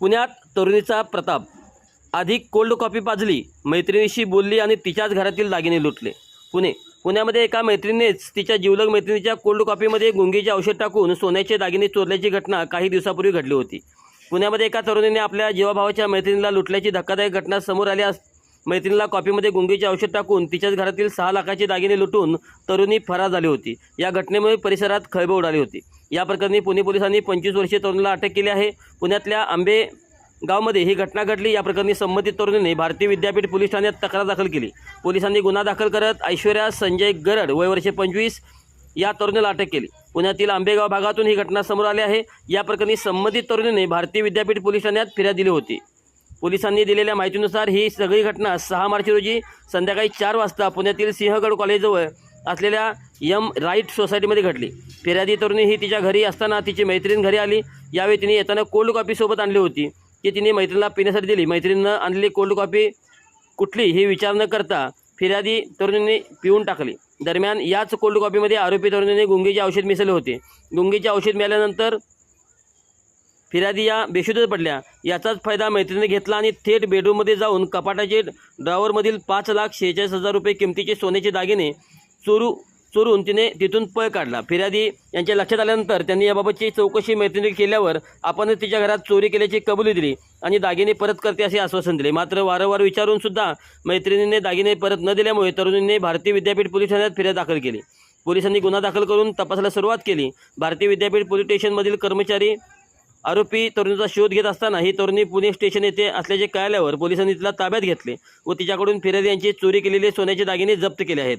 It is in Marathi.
पुण्यात तरुणीचा प्रताप. अधिक कोल्ड कॉपी पाजली मैत्रिणीशी बोलली आणि तिच्याच घरातील दागिने लुटले. पुणे पुण्यामध्ये एका मैत्रिणीनेच तिच्या जिवलग मैत्रिणीच्या कोल्ड कॉपीमध्ये गुंगीचे औषध टाकून सोन्याचे दागिने चोरल्याची घटना काही दिवसापूर्वी घडली होती. पुण्यामध्ये एका तरुणीने आपल्या जीवाभावाच्या मैत्रिणीला लुटल्याची धक्कादायक घटना समोर आल्यास मैत्रिणीला कॉपीमध्ये गुंगीचे औषध टाकून तिच्याच घरातील सहा लाखाचे दागिने लुटून तरुणी फरार झाली होती. या घटनेमुळे परिसरात खळबळ उडाली होती. या प्रकरणी पुणे पोलिसांनी पंचवीस वर्षीय तरुणाला अटक केली आहे. पुण्यातल्या आंबे गावमध्ये ही घटना घडली. या प्रकरणी संबंधित तरुणीने भारतीय विद्यापीठ पोलीस ठाण्यात तक्रार दाखल केली. पोलिसांनी गुन्हा दाखल करत ऐश्वर्या संजय गरड वय वर्षे पंचवीस या तरुणीला अटक केली. पुण्यातील आंबेगाव भागातून ही घटना समोर आली आहे. या प्रकरणी संबंधित तरुणीने भारतीय विद्यापीठ पोलीस ठाण्यात फिर्याद दिली होती. पोलिसांनी दिलेल्या माहितीनुसार ही सगळी घटना सहा मार्च रोजी संध्याकाळी चार वाजता पुण्यातील सिंहगड कॉलेजजवळ असलेल्या यम राईट सोसायटीमध्ये घडली. फिर्यादी तरुणी ही तिच्या घरी असताना तिची मैत्रीण घरी आली. यावेळी तिने येताना कोल्ड कॉपीसोबत आणली होती की तिने मैत्रिणीला पिण्यासाठी दिली. मैत्रिणीनं आणलेली कोल्ड कॉपी कुठली ही विचार न करता फिर्यादी तरुणीने पिऊन टाकली. दरम्यान याच कोल्ड कॉपीमध्ये आरोपी तरुणीने गुंगीचे औषध मिसळले होते. गुंगीचे औषध मिळाल्यानंतर फिर्यादी या बेशुद्धच पडल्या. याचाच फायदा मैत्रिणीने घेतला आणि थेट बेडरूममध्ये जाऊन कपाटाचे ड्रॉवरमधील पाच लाख शेहेचाळीस हजार रुपये किमतीचे सोन्याचे दागिने चोरू चोरून तिने तिथून पळ काढला. फिर्यादी यांच्या लक्षात आल्यानंतर त्यांनी याबाबतची चौकशी मैत्रिणी केल्यावर आपणच तिच्या घरात चोरी केल्याची कबुली दिली आणि दागिने परत करते असे आश्वासन दिले. मात्र वारंवार विचारून सुद्धा मैत्रिणीने दागिने परत न दिल्यामुळे तरुणीने भारतीय विद्यापीठ पोलीस ठाण्यात फिर्याद दाखल केली. पोलिसांनी गुन्हा दाखल करून तपासाला सुरुवात केली. भारतीय विद्यापीठ पोलीस स्टेशनमधील कर्मचारी आरोपी तरुणीचा शोध घेत असताना ही तरुणी पुणे स्टेशन येथे असल्याचे कळल्यावर पोलिसांनी तिला ताब्यात घेतले व तिच्याकडून फिर्यादी यांची चोरी केलेले सोन्याचे दागिने जप्त केले आहेत.